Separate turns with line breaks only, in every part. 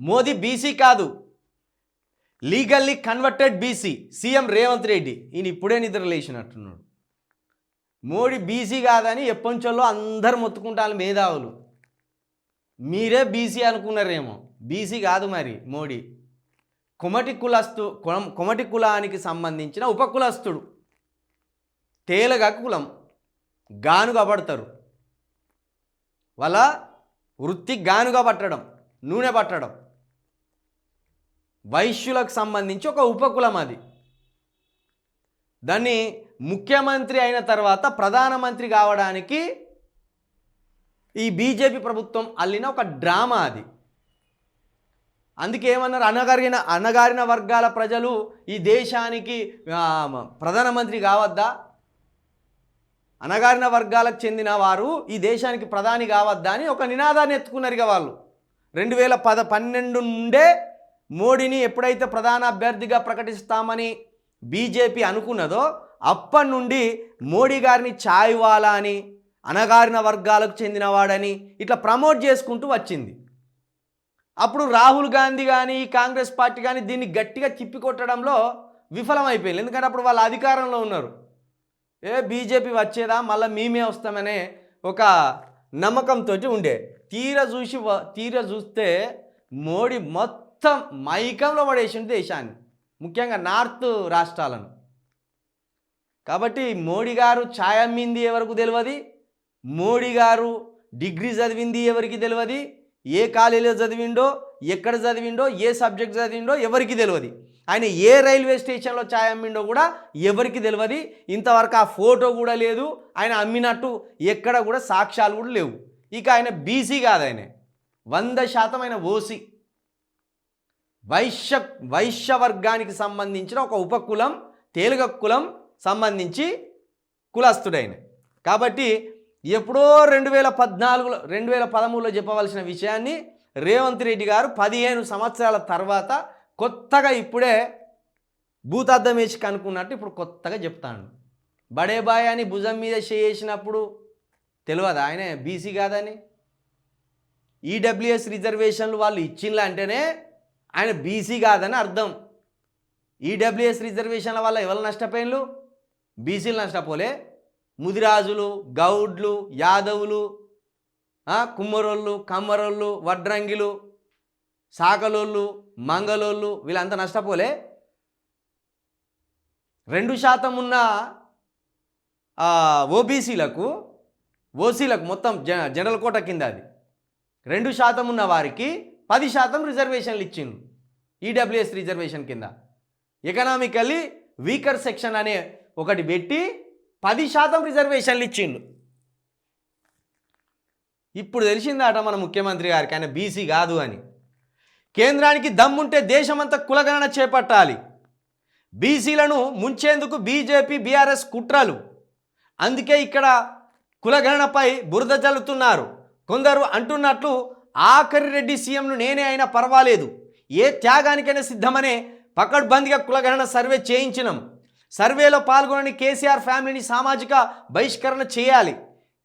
Modi BC కాదు. Legally converted BC CM Revanth Reddy. ఈయన ఇప్పుడే నిద్ర లేచినట్టున్నాడు. మోడీ బీసీ కాదని ఎప్పంచోళ్ళు అందరు మొత్తుకుంటారు మేధావులు. మీరే బీసీ అనుకున్నారేమో. బీసీ కాదు మరి మోడీ. కుమటి కులస్తు కులం కొమటి కులానికి సంబంధించిన ఉపకులస్తుడు తేలగ కులం. గానుగా పడతారు. వాళ్ళ వృత్తి గానుగా పట్టడం. నూనె పట్టడం. వైశ్యులకు సంబంధించి ఒక ఉపకులం అది. దాన్ని ముఖ్యమంత్రి అయిన తర్వాత ప్రధానమంత్రి కావడానికి ఈ బీజేపీ ప్రభుత్వం అల్లిన ఒక డ్రామా అది. అందుకే ఏమన్నారు? అనగారిన అనగారిన వర్గాల ప్రజలు ఈ దేశానికి ప్రధానమంత్రి కావద్దా? అనగారిన వర్గాలకు చెందిన వారు ఈ దేశానికి ప్రధాని కావద్దా అని ఒక నినాదాన్ని ఎత్తుకున్నారు ఇక వాళ్ళు. రెండు వేల పద పన్నెండు నుండే మోడీని ఎప్పుడైతే ప్రధాన అభ్యర్థిగా ప్రకటిస్తామని బీజేపీ అనుకున్నదో అప్పటి నుండి మోడీ గారిని ఛాయ్వాలా అని అనగారిన వర్గాలకు చెందినవాడని ఇట్లా ప్రమోట్ చేసుకుంటూ వచ్చింది. అప్పుడు రాహుల్ గాంధీ కానీ కాంగ్రెస్ పార్టీ కానీ దీన్ని గట్టిగా తిప్పికొట్టడంలో విఫలమైపోయింది. ఎందుకంటే అప్పుడు వాళ్ళు అధికారంలో ఉన్నారు. ఏ బీజేపీ వచ్చేదా? మళ్ళీ మేమే వస్తామనే ఒక నమ్మకంతో ఉండే. తీర చూసి తీర చూస్తే మోడీ మొత్తం మైకంలో పడేసింది దేశాన్ని ముఖ్యంగా నార్త్ రాష్ట్రాలను. కాబట్టి మోడీ గారు ఛాయ్ అమ్మింది ఎవరికి తెలియదు మోడీ గారు డిగ్రీ చదివింది ఎవరికి తెలియదు ఏ కాలేజీలో చదివిండో ఎక్కడ చదివిండో ఏ సబ్జెక్ట్ చదివిండో ఎవరికి తెలియదు ఆయన ఏ రైల్వే స్టేషన్లో ఛాయ్ అమ్మిండో కూడా ఎవరికి తెలియదు ఇంతవరకు ఆ ఫోటో కూడా లేదు ఆయన అమ్మినట్టు ఎక్కడ కూడా సాక్ష్యాలు కూడా లేవు. ఇక ఆయన బీసీ కాదు ఆయన. వంద శాతం ఆయన ఓసీ. వైశ్య వైశ్య వర్గానికి సంబంధించిన ఒక ఉపకులం తేలిక కులం సంబంధించి కులస్తుడైన. కాబట్టి ఎప్పుడో రెండు వేల పద్నాలుగులో రెండు వేల పదమూడులో చెప్పవలసిన విషయాన్ని రేవంత్ రెడ్డి గారు పదిహేను సంవత్సరాల తర్వాత కొత్తగా ఇప్పుడే భూతార్థం వేసి కనుక్కున్నట్టు ఇప్పుడు కొత్తగా చెప్తాను బడేబాయ్ అని భుజం మీద చేసినప్పుడు తెలియదు ఆయనే బీసీ కాదని? ఈడబ్ల్యూఎస్ రిజర్వేషన్లు వాళ్ళు ఇచ్చిండ్లు అంటేనే ఆయన బీసీ కాదని అర్థం. ఈడబ్ల్యూఎస్ రిజర్వేషన్ల వల్ల ఎవరు నష్టపోయిన్లు? బీసీలు నష్టపోలే. ముదిరాజులు గౌడ్లు యాదవులు కుమ్మరోళ్ళు కమ్మరోళ్ళు వడ్రంగిలు సాకలోళ్ళు మంగళోళ్ళు వీళ్ళంతా నష్టపోలే. రెండు శాతం ఉన్న ఓబీసీలకు ఓసీలకు మొత్తం జ జనరల్ కోట కింద అది. రెండు శాతం ఉన్న వారికి పది శాతం రిజర్వేషన్లు ఇచ్చిండు ఈడబ్ల్యూఎస్ రిజర్వేషన్ కింద. ఎకనామికల్లీ వీకర్ సెక్షన్ అనే ఒకటి పెట్టి పది శాతం రిజర్వేషన్లు ఇచ్చిండు ఇప్పుడు తెలిసిందట మన ముఖ్యమంత్రి గారికి ఆయన బీసీ కాదు అని. కేంద్రానికి దమ్ముంటే దేశమంతా కులగణన చేపట్టాలి. బీసీలను ముంచేందుకు బీజేపీ బీఆర్ఎస్ కుట్రలు. అందుకే ఇక్కడ కులగణనపై బురద జల్లుతున్నారు. కొందరు అంటున్నట్లు ఆఖరి రెడ్డి సీఎంను నేనే అయినా పర్వాలేదు. ఏ త్యాగానికైనా సిద్ధమనే పకడ్బందీగా కులగణన సర్వే చేయించినాం. సర్వేలో పాల్గొనని కేసీఆర్ ఫ్యామిలీని సామాజిక బహిష్కరణ చేయాలి.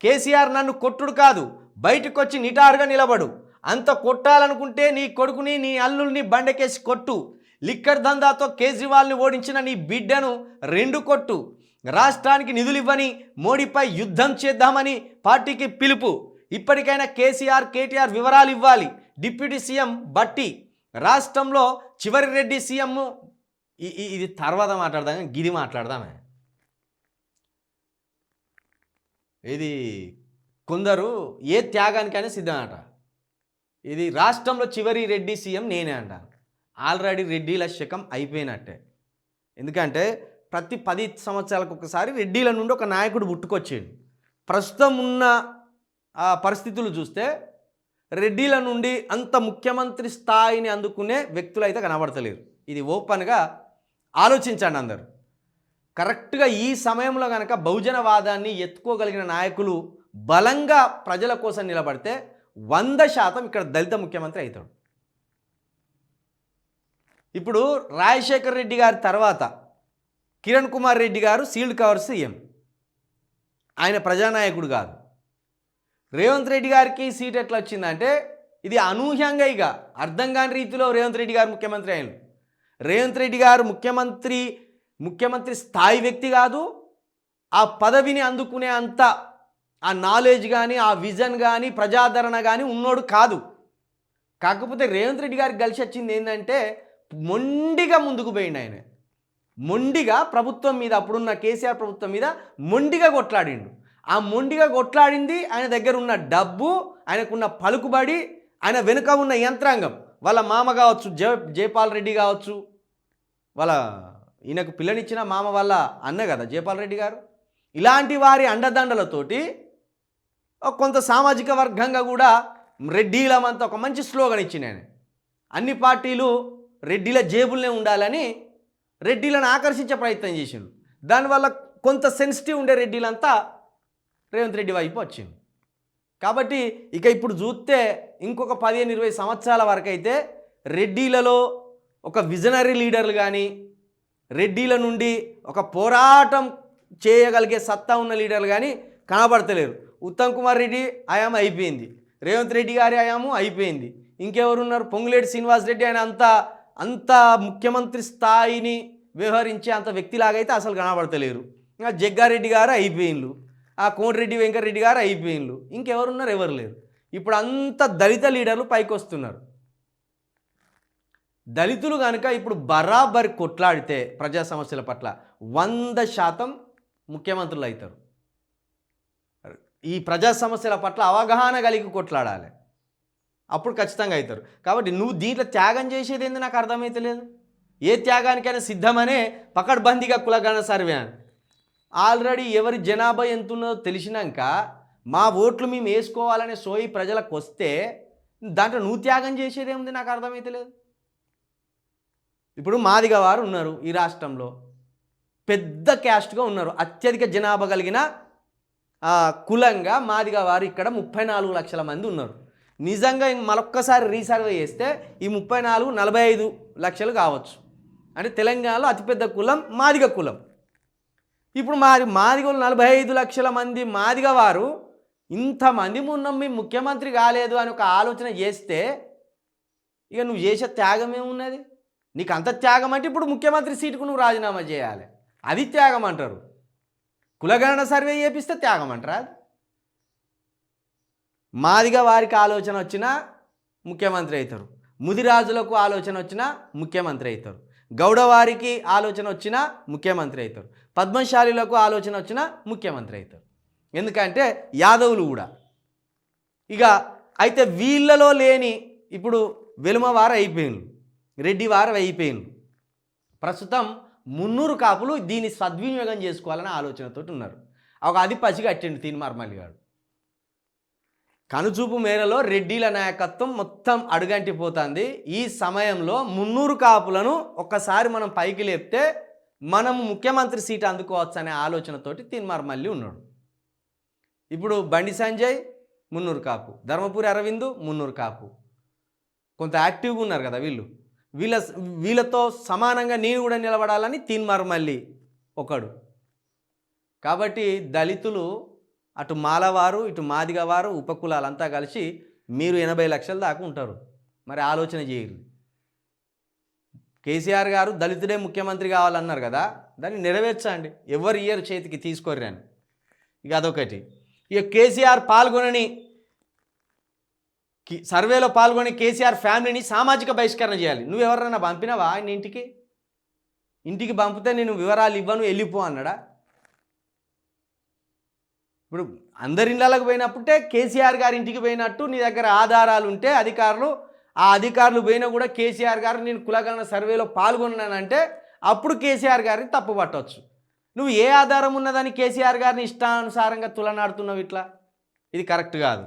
కేసీఆర్ నన్ను కొట్టుడు కాదు బయటకు వచ్చి నిటారుగా నిలబడు. అంత కొట్టాలనుకుంటే నీ కొడుకుని నీ అల్లుల్ని బండకేసి కొట్టు. లిక్కర్ దందాతో కేజ్రీవాల్ని ఓడించిన నీ బిడ్డను రెండు కొట్టు. రాష్ట్రానికి నిధులు ఇవ్వని మోడీపై యుద్ధం చేద్దామని పార్టీకి పిలుపు. ఇప్పటికైనా కేసీఆర్ కేటీఆర్ వివరాలు ఇవ్వాలి డిప్యూటీ సీఎం బట్టి రాష్ట్రంలో చివరి రెడ్డి సీఎం ఇది తర్వాత మాట్లాడదాం గిది మాట్లాడదామే. ఇది కొందరు ఏ త్యాగానికైనా సిద్ధమట. ఇది రాష్ట్రంలో చివరి రెడ్డి సీఎం నేనే అంటాను ఆల్రెడీ రెడ్డిల శకం అయిపోయినట్టే. ఎందుకంటే ప్రతి పది సంవత్సరాలకు ఒకసారి రెడ్డిల నుండి ఒక నాయకుడు పుట్టుకొచ్చేది ప్రస్తుతం ఉన్న పరిస్థితులు చూస్తే రెడ్డిల నుండి అంత ముఖ్యమంత్రి స్థాయిని అందుకునే వ్యక్తులు అయితే కనబడతలేరు. ఇది ఓపెన్గా ఆలోచించండి అందరు. కరెక్ట్గా ఈ సమయంలో కనుక బహుజనవాదాన్ని ఎత్తుకోగలిగిన నాయకులు బలంగా ప్రజల కోసం నిలబడితే వంద శాతం ఇక్కడ దళిత ముఖ్యమంత్రి అవుతాడు. ఇప్పుడు రాజశేఖర్ రెడ్డి గారి తర్వాత కిరణ్ కుమార్ రెడ్డి గారు సీల్డ్ కవర్ సీఎం. ఆయన ప్రజానాయకుడు కాదు. రేవంత్ రెడ్డి గారికి సీట్ ఎట్లా వచ్చిందంటే ఇది అనూహ్యంగా ఇక అర్థం కాని రీతిలో రేవంత్ రెడ్డి గారు ముఖ్యమంత్రి అయ్యారు రేవంత్ రెడ్డి గారు ముఖ్యమంత్రి ముఖ్యమంత్రి స్థాయి వ్యక్తి కాదు. ఆ పదవిని అందుకునే అంత ఆ నాలెడ్జ్ కానీ ఆ విజన్ కానీ ప్రజాదరణ కానీ ఉన్నోడు కాదు. కాకపోతే రేవంత్ రెడ్డి గారికి కలిసి వచ్చింది ఏంటంటే మొండిగా ముందుకు పోయిండు ఆయన. మొండిగా ప్రభుత్వం మీద అప్పుడున్న కేసీఆర్ ప్రభుత్వం మీద మొండిగా కొట్లాడిండు. ఆ మొండిగా కొట్లాడింది ఆయన దగ్గర ఉన్న డబ్బు ఆయనకున్న పలుకుబడి ఆయన వెనుక ఉన్న యంత్రాంగం. వాళ్ళ మామ కావచ్చు జయ జయపాల్ రెడ్డి కావచ్చు వాళ్ళ ఈయనకు పిల్లనిచ్చిన మామ వాళ్ళ అన్న కదా జయపాల్ రెడ్డి గారు. ఇలాంటి వారి అండదండలతోటి కొంత సామాజిక వర్గంగా కూడా రెడ్డిలమంతా ఒక మంచి స్లోగన్ ఇచ్చింది ఆయన. అన్ని పార్టీలు రెడ్డిల జేబుల్నే ఉండాలని రెడ్డిలను ఆకర్షించే ప్రయత్నం చేసిండు. దానివల్ల కొంత సెన్సిటివ్ ఉండే రెడ్డిలంతా రేవంత్ రెడ్డి వైపు వచ్చింది కాబట్టి ఇక ఇప్పుడు చూస్తే ఇంకొక పదిహేను ఇరవై సంవత్సరాల వరకు అయితే రెడ్డిలలో ఒక విజనరీ లీడర్లు కానీ రెడ్డిల నుండి ఒక పోరాటం చేయగలిగే సత్తా ఉన్న లీడర్లు కానీ కనబడతలేరు. ఉత్తమ్ కుమార్ రెడ్డి ఆయామ అయిపోయింది. రేవంత్ రెడ్డి గారి ఆయాము అయిపోయింది. ఇంకెవరున్నారు? పొంగులేటి శ్రీనివాస్ రెడ్డి ఆయన అంత అంత ముఖ్యమంత్రి స్థాయిని వ్యవహరించే అంత వ్యక్తిలాగైతే అసలు కనబడతలేరు. ఇంకా జగ్గారెడ్డి గారు అయిపోయిండ్లు. ఆ కోటిరెడ్డి వెంకటరెడ్డి గారు అయిపోయిండ్లు. ఇంకెవరున్నారు? ఎవరు లేరు. ఇప్పుడు అంత దళిత లీడర్లు పైకి వస్తున్నారు దళితులు కనుక ఇప్పుడు బరాబరి కొట్లాడితే ప్రజా సమస్యల పట్ల వంద శాతం ముఖ్యమంత్రులు అవుతారు. ఈ ప్రజా సమస్యల పట్ల అవగాహన కలిగి కొట్లాడాలి. అప్పుడు ఖచ్చితంగా అవుతారు. కాబట్టి నువ్వు దీంట్లో త్యాగం చేసేది ఏంది నాకు అర్థమైతలేదు ఏ త్యాగానికైనా సిద్ధమనే పకడ్బందీగా కులగణ సర్వే అని. ఆల్రెడీ ఎవరి జనాభా ఎంత ఉన్నదో తెలిసినాక మా ఓట్లు మేము వేసుకోవాలనే సోయి ప్రజలకు వస్తే దాంట్లో నువ్వు త్యాగం చేసేది ఏముంది నాకు అర్థమైతలేదు ఇప్పుడు మాదిగ వారు ఉన్నారు ఈ రాష్ట్రంలో. పెద్ద క్యాస్ట్గా ఉన్నారు. అత్యధిక జనాభా కలిగిన కులంగా మాదిగ వారు ఇక్కడ ముప్పై నాలుగు లక్షల మంది ఉన్నారు. నిజంగా ఇంక మరొక్కసారి రీసర్వే చేస్తే ఈ ముప్పై నాలుగు నలభై ఐదు లక్షలు కావచ్చు. అంటే తెలంగాణలో అతిపెద్ద కులం మాదిగ కులం. ఇప్పుడు మాది మాదిగలు నలభై ఐదు లక్షల మంది మాదిగ వారు ఇంతమంది ఉన్నాం మీ ముఖ్యమంత్రి కాలేదు అని ఒక ఆలోచన చేస్తే ఇక నువ్వు చేసే త్యాగం ఏమున్నది? నీకు అంత త్యాగం అంటే ఇప్పుడు ముఖ్యమంత్రి సీటుకు నువ్వు రాజీనామా చేయాలి. అది త్యాగం అంటారు. కులగణన సర్వే చేపిస్తే త్యాగం అంటారా మాదిగా వారికి ఆలోచన వచ్చినా ముఖ్యమంత్రి అవుతారు. ముదిరాజులకు ఆలోచన వచ్చినా ముఖ్యమంత్రి అవుతారు. గౌడవారికి ఆలోచన వచ్చినా ముఖ్యమంత్రి అవుతారు. పద్మశాలిలకు ఆలోచన వచ్చినా ముఖ్యమంత్రి అవుతారు. ఎందుకంటే యాదవులు కూడా. ఇక అయితే వీళ్ళలో లేని ఇప్పుడు వెలుమవారు అయిపోయిండ్రు రెడ్డి వారు అయిపోయిండ్రు ప్రస్తుతం మున్నూరు కాపులు దీన్ని సద్వినియోగం చేసుకోవాలనే ఆలోచనతో ఉన్నారు. ఒక అది పసిగట్టిండు కట్టిండు తీన్మార్మల్లి గారు కనుచూపు మేరలో రెడ్డిల నాయకత్వం మొత్తం అడుగంటిపోతుంది. ఈ సమయంలో మున్నూరు కాపులను ఒక్కసారి మనం పైకి లేపితే మనం ముఖ్యమంత్రి సీట్ అందుకోవచ్చు అనే ఆలోచనతోటి తీన్మార్మల్లి ఉన్నాడు. ఇప్పుడు బండి సంజయ్ మున్నూరు కాపు. ధర్మపురి అరవింద్ మున్నూరు కాపు. కొంత యాక్టివ్గా ఉన్నారు కదా వీళ్ళు. వీళ్ళ వీళ్ళతో సమానంగా నేను కూడా నిలబడాలని తిన్మార్ మళ్ళీ ఒకడు. కాబట్టి దళితులు అటు మాలవారు ఇటు మాదిగ వారు ఉపకులాలంతా కలిసి మీరు ఎనభై లక్షల దాకా ఉంటారు. మరి ఆలోచన చేయరు. కేసీఆర్ గారు దళితుడే ముఖ్యమంత్రి కావాలన్నారు కదా దాన్ని నెరవేర్చండి. ఎవరు ఇయర్ చేతికి తీసుకోర్రని ఇక అదొకటి. ఇక కేసీఆర్ పాల్గొనని సర్వేలో పాల్గొని కేసీఆర్ ఫ్యామిలీని సామాజిక బహిష్కరణ చేయాలి. నువ్వు ఎవరైనా పంపినావా ఆయన ఇంటికి? ఇంటికి పంపితే నేను వివరాలు ఇవ్వను వెళ్ళిపో అన్నాడా? ఇప్పుడు అందరి ఇళ్ళకు పోయినప్పుడే కేసీఆర్ గారి ఇంటికి పోయినట్టు నీ దగ్గర ఆధారాలు ఉంటే అధికారులు ఆ అధికారులు పోయినా కూడా కేసీఆర్ గారు నేను కులగణన సర్వేలో పాల్గొన్నానంటే అప్పుడు కేసీఆర్ గారిని తప్పు పట్టవచ్చు నువ్వు ఏ ఆధారం ఉన్నదని కేసీఆర్ గారిని ఇష్టానుసారంగా తులనాడుతున్నావు ఇట్లా? ఇది కరెక్ట్ కాదు.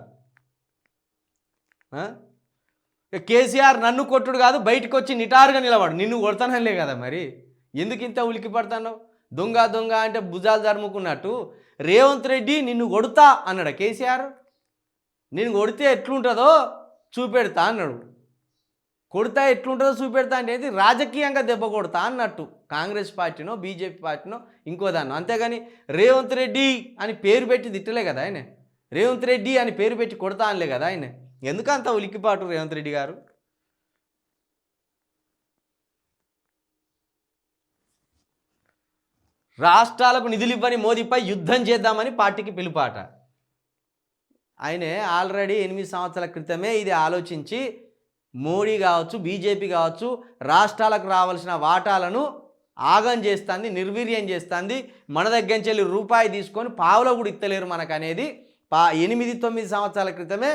కేసీఆర్ నన్ను కొట్టుడు కాదు బయటకు వచ్చి నిటారుగా నిలబడు. నిన్ను కొడతానలే కదా మరి. ఎందుకు ఇంత ఉలికి పడతాను దొంగ దొంగ అంటే భుజాలు జరుముకున్నట్టు రేవంత్ రెడ్డి నిన్ను కొడతా అన్నాడు కేసీఆర్. నేను కొడితే ఎట్లుంటుందో చూపెడతా అన్నాడు. కొడతా ఎట్లుంటుందో చూపెడతా అనేది రాజకీయంగా దెబ్బ కొడతా అన్నట్టు. కాంగ్రెస్ పార్టీనో బీజేపీ పార్టీనో ఇంకో దాన్నో. అంతేగాని రేవంత్ రెడ్డి అని పేరు పెట్టి తిట్టలే కదా ఆయన. రేవంత్ రెడ్డి అని పేరు పెట్టి కొడతా అనలే కదా ఆయన. ఎందుకంత ఉలిక్కిపాటు రేవంత్ రెడ్డి గారు? రాష్ట్రాలకు నిధులు ఇవ్వని మోదీపై యుద్ధం చేద్దామని పార్టీకి పిలుపాట. ఆయనే ఆల్రెడీ ఎనిమిది సంవత్సరాల క్రితమే ఇది ఆలోచించి మోడీ కావచ్చు బీజేపీ కావచ్చు రాష్ట్రాలకు రావాల్సిన వాటాలను ఆగం చేస్తుంది నిర్వీర్యం చేస్తుంది. మన దగ్గర నుంచి వెళ్ళి రూపాయి తీసుకొని పావులో కూడా ఇత్తలేరు మనకు అనేది పా ఎనిమిది తొమ్మిది సంవత్సరాల క్రితమే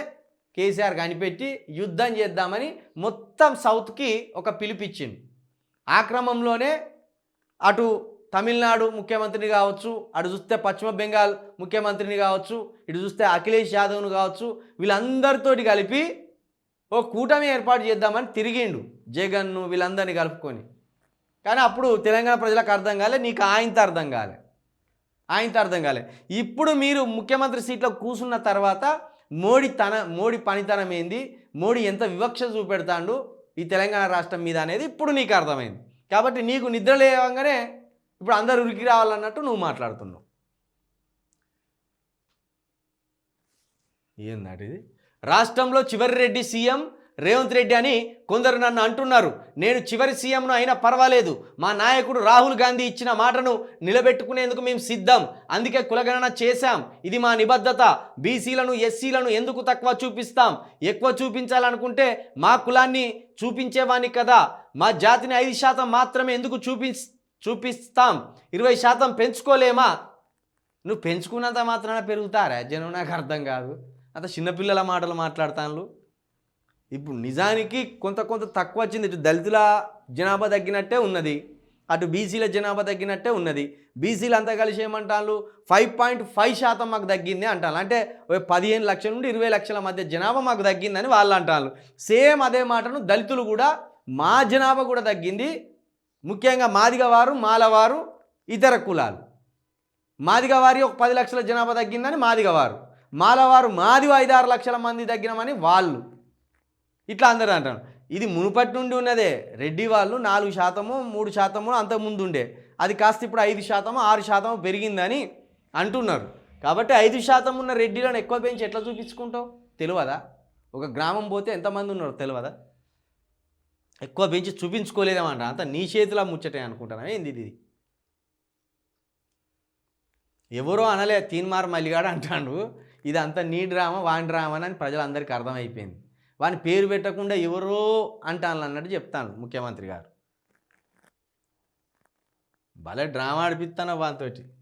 కేసీఆర్ కనిపెట్టి యుద్ధం చేద్దామని మొత్తం సౌత్కి ఒక పిలిపిచ్చింది ఆ క్రమంలోనే అటు తమిళనాడు ముఖ్యమంత్రిని కావచ్చు అటు చూస్తే పశ్చిమ బెంగాల్ ముఖ్యమంత్రిని కావచ్చు ఇటు చూస్తే అఖిలేష్ యాదవ్ను కావచ్చు వీళ్ళందరితోటి కలిపి ఓ కూటమి ఏర్పాటు చేద్దామని తిరిగిండు జగన్ను వీళ్ళందరినీ కలుపుకొని. కానీ అప్పుడు తెలంగాణ ప్రజలకు అర్థం కాలే నీకు ఆయనతో అర్థం కాలే. ఆయనతో అర్థం కాలే. ఇప్పుడు మీరు ముఖ్యమంత్రి సీట్లో కూర్చున్న తర్వాత మోడీ తన మోడీ పనితనం ఏంది మోడీ ఎంత వివక్ష చూపెడతాడు ఈ తెలంగాణ రాష్ట్రం మీద అనేది ఇప్పుడు నీకు అర్థమైంది. కాబట్టి నీకు నిద్ర లేవగానే ఇప్పుడు అందరు ఉరికి రావాలన్నట్టు నువ్వు మాట్లాడుతున్నావు. ఏందట రాష్ట్రంలో చివరి రెడ్డి సీఎం రేవంత్ రెడ్డి అని కొందరు నన్ను అంటున్నారు. నేను చివరి సీఎంను అయినా పర్వాలేదు. మా నాయకుడు రాహుల్ గాంధీ ఇచ్చిన మాటను నిలబెట్టుకునేందుకు మేము సిద్ధం. అందుకే కులగణన చేశాం. ఇది మా నిబద్ధత. బీసీలను ఎస్సీలను ఎందుకు తక్కువ చూపిస్తాం? ఎక్కువ చూపించాలనుకుంటే మా కులాన్ని చూపించేవాణ్ణి కదా. మా జాతిని ఐదు శాతం మాత్రమే ఎందుకు చూపి చూపిస్తాం. ఇరవై శాతం పెంచుకోలేమా? నువ్వు పెంచుకున్నంత మాత్రాన పెరుగుతారా? జనం నాకు అర్థం కాదు. అంత చిన్నపిల్లల మాటలు మాట్లాడతాను ఇప్పుడు నిజానికి కొంత కొంత తక్కువ వచ్చింది. ఇటు దళితుల జనాభా తగ్గినట్టే ఉన్నది. అటు బీసీల జనాభా తగ్గినట్టే ఉన్నది. బీసీలు అంతా కలిసి ఏమంటారు ఫైవ్ పాయింట్ ఫైవ్ శాతం మాకు తగ్గింది అంటారు అంటే ఓ పదిహేను లక్షల నుండి ఇరవై లక్షల మధ్య జనాభా మాకు తగ్గిందని వాళ్ళు అంటారు సేమ్ అదే మాటను దళితులు కూడా మా జనాభా కూడా తగ్గింది. ముఖ్యంగా మాదిగ వారు మాలవారు ఇతర కులాలు. మాదిగ వారి ఒక పది లక్షల జనాభా తగ్గిందని మాదిగవారు. మాలవారు మాది ఐదారు లక్షల మంది తగ్గినామని వాళ్ళు. ఇట్లా అందరూ అంటారు. ఇది మునుపటి నుండి ఉన్నదే. రెడ్డి వాళ్ళు నాలుగు శాతము మూడు శాతము అంతకుముందు ఉండే. అది కాస్త ఇప్పుడు ఐదు శాతము ఆరు శాతము పెరిగిందని అంటున్నారు. కాబట్టి ఐదు శాతం ఉన్న రెడ్డిలను ఎక్కువ పెంచి ఎట్లా చూపించుకుంటావు? తెలియదా? ఒక గ్రామం పోతే ఎంతమంది ఉన్నారు తెలియదా? ఎక్కువ పెంచి చూపించుకోలేదేమంట అంత నీ చేతిలో ముచ్చటే అనుకుంటాను? ఏంది ఇది? ఎవరో అనలే తీన్మార్ మల్లిగాడు అంటాడు. ఇదంతా నీ డ్రామా వాని డ్రామా అని ప్రజలందరికీ అర్థమైపోయింది. వాని పేరు పెట్టకుండా ఎవరో అంటాను అన్నట్టు చెప్తాను ముఖ్యమంత్రి గారు. భలే డ్రామా ఆడిపిస్తాను వానితోటి.